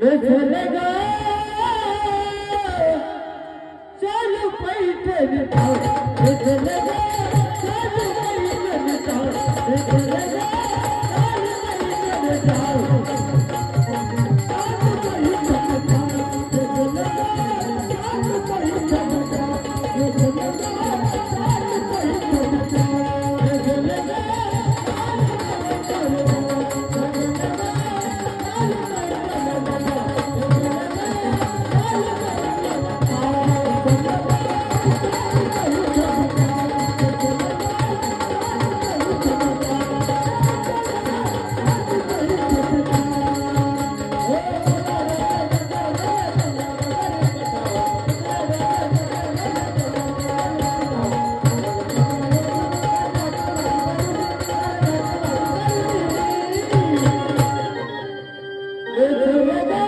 नसल ग चालू पैठण नसल ग Yeah.